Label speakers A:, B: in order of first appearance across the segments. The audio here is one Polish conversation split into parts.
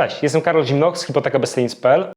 A: Cześć, jestem Karol Zimnoch z hipotekabezcenic.pl.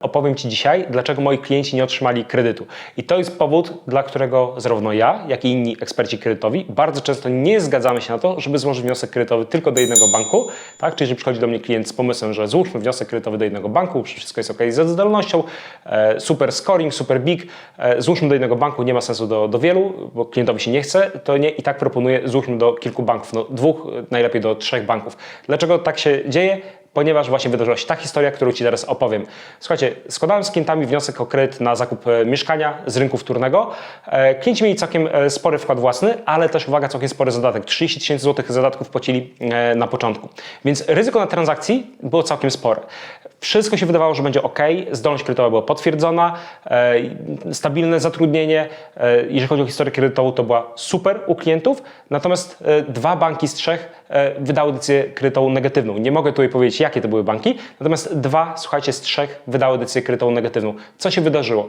A: Opowiem Ci dzisiaj, dlaczego moi klienci nie otrzymali kredytu. I to jest powód, dla którego zarówno ja, jak i inni eksperci kredytowi bardzo często nie zgadzamy się na to, żeby złożyć wniosek kredytowy tylko do jednego banku. Tak? Czyli, że przychodzi do mnie klient z pomysłem, że złóżmy wniosek kredytowy do jednego banku, wszystko jest ok ze zdolnością, e, super scoring, super big, e, złóżmy do jednego banku, nie ma sensu do, do wielu, bo klientowi się nie chce, to nie i tak proponuję złóżmy do kilku banków, no, dwóch, najlepiej do trzech banków. Dlaczego tak się dzieje? Ponieważ właśnie wydarzyła się ta historia, którą Ci teraz opowiem. Słuchajcie, składałem z klientami wniosek o kredyt na zakup e, mieszkania z rynku wtórnego. E, Klienci mieli całkiem e, spory wkład własny, ale też, uwaga, całkiem spory zadatek. 30 tysięcy złotych zadatków płacili na początku. Więc ryzyko na transakcji było całkiem spore. Wszystko się wydawało, że będzie ok, zdolność kredytowa była potwierdzona, e, stabilne zatrudnienie. E, jeżeli chodzi o historię kredytową, to była super u klientów, natomiast e, dwa banki z trzech wydały decyzję kredytową negatywną. Nie mogę tutaj powiedzieć, jakie to były banki, natomiast dwa, słuchajcie, z trzech wydały decyzję kredytową negatywną. Co się wydarzyło?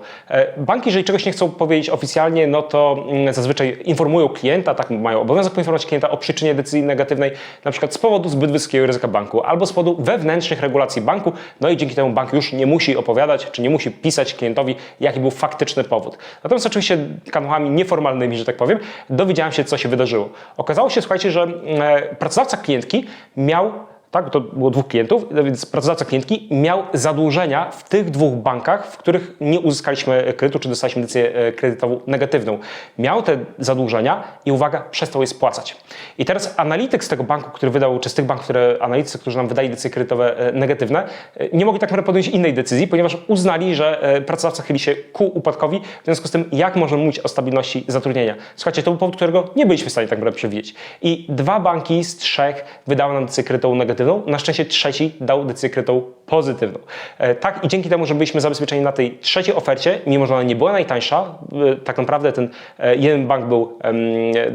A: Banki, jeżeli czegoś nie chcą powiedzieć oficjalnie, no to mm, zazwyczaj informują klienta, tak mają obowiązek poinformować klienta o przyczynie decyzji negatywnej, na przykład z powodu zbyt wysokiego ryzyka banku albo z powodu wewnętrznych regulacji banku, no i dzięki temu bank już nie musi opowiadać, czy nie musi pisać klientowi, jaki był faktyczny powód. Natomiast oczywiście kanałami nieformalnymi, że tak powiem, dowiedziałem się, co się wydarzyło. Okazało się, słuchajcie, że e, pracodawca klientki miał tak, to było dwóch klientów, więc pracodawca klientki miał zadłużenia w tych dwóch bankach, w których nie uzyskaliśmy kredytu, czy dostaliśmy decyzję e, kredytową negatywną. Miał te zadłużenia i uwaga, przestał je spłacać. I teraz analityk z tego banku, który wydał, czy z tych banków, które analitycy, którzy nam wydali decyzje kredytowe e, negatywne, e, nie mogli tak naprawdę podjąć innej decyzji, ponieważ uznali, że pracodawca chyli się ku upadkowi, w związku z tym jak możemy mówić o stabilności zatrudnienia. Słuchajcie, to był powód, którego nie byliśmy w stanie tak naprawdę przewidzieć. I dwa banki z trzech wydały nam decyzję kredytową negatywną, na szczęście trzeci dał decyzję kredytową pozytywną. E, Tak i dzięki temu, że byliśmy zabezpieczeni na tej trzeciej ofercie, mimo że ona nie była najtańsza, e, tak naprawdę ten e, jeden bank był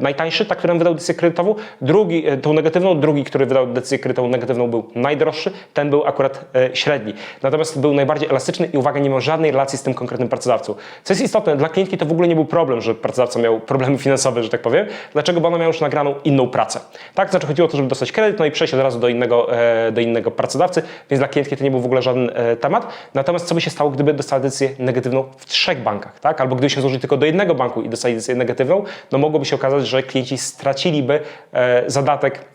A: najtańszy, tak, który wydał decyzję kredytową, drugi, tą negatywną, drugi, który wydał decyzję kredytową negatywną był najdroższy, ten był akurat średni. Natomiast był najbardziej elastyczny i uwaga, nie miał żadnej relacji z tym konkretnym pracodawcą. Co jest istotne, dla klientki to w ogóle nie był problem, że pracodawca miał problemy finansowe, że tak powiem. Dlaczego? Bo ona miała już nagraną inną pracę. Tak, znaczy chodziło o to, żeby dostać kredyt, no i przejść od razu do innego, do innego pracodawcy, więc dla klientki to nie był w ogóle żaden e, temat. Natomiast co by się stało, gdyby dostała decyzję negatywną w trzech bankach, tak? Albo gdybyśmy złożyli tylko do jednego banku i dostali decyzję negatywną, no mogłoby się okazać, że klienci straciliby e, zadatek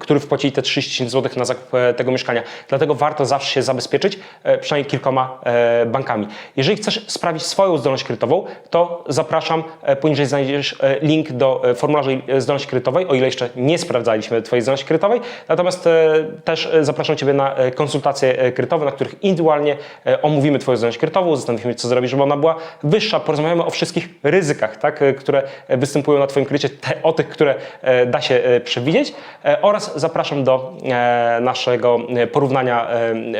A: który wpłacili te 30 tysięcy złotych na zakup e, tego mieszkania. Dlatego warto zawsze się zabezpieczyć e, przynajmniej kilkoma e, bankami. Jeżeli chcesz sprawdzić swoją zdolność kredytową, to zapraszam, e, poniżej znajdziesz e, link do e, formularza e, zdolności kredytowej, o ile jeszcze nie sprawdzaliśmy Twojej zdolności kredytowej. Natomiast e, też e, zapraszam Ciebie na e, konsultacje e, kredytowe, na których indywidualnie e, omówimy Twoją zdolność kredytową, zastanowimy co zrobić, żeby ona była wyższa. Porozmawiamy o wszystkich ryzykach, tak, e, które e, występują na Twoim kredycie, o tych, które e, da się e, przewidzieć. E, oraz zapraszam do e, naszego e, porównania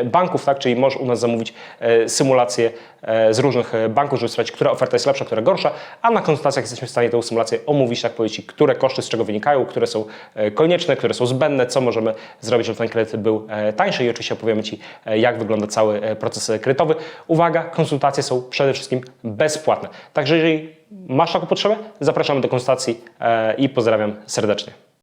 A: banków, tak, czyli możesz u nas zamówić symulację z różnych banków, żeby sprawdzić, która oferta jest lepsza, która gorsza, a na konsultacjach jesteśmy w stanie tę symulację omówić, tak powiedzieć, które koszty z czego wynikają, które są konieczne, które są zbędne, co możemy zrobić, żeby ten kredyt był tańszy i oczywiście opowiemy Ci, jak wygląda cały proces kredytowy. Uwaga, konsultacje są przede wszystkim bezpłatne. Także jeżeli masz taką potrzebę, zapraszamy do konsultacji i pozdrawiam serdecznie.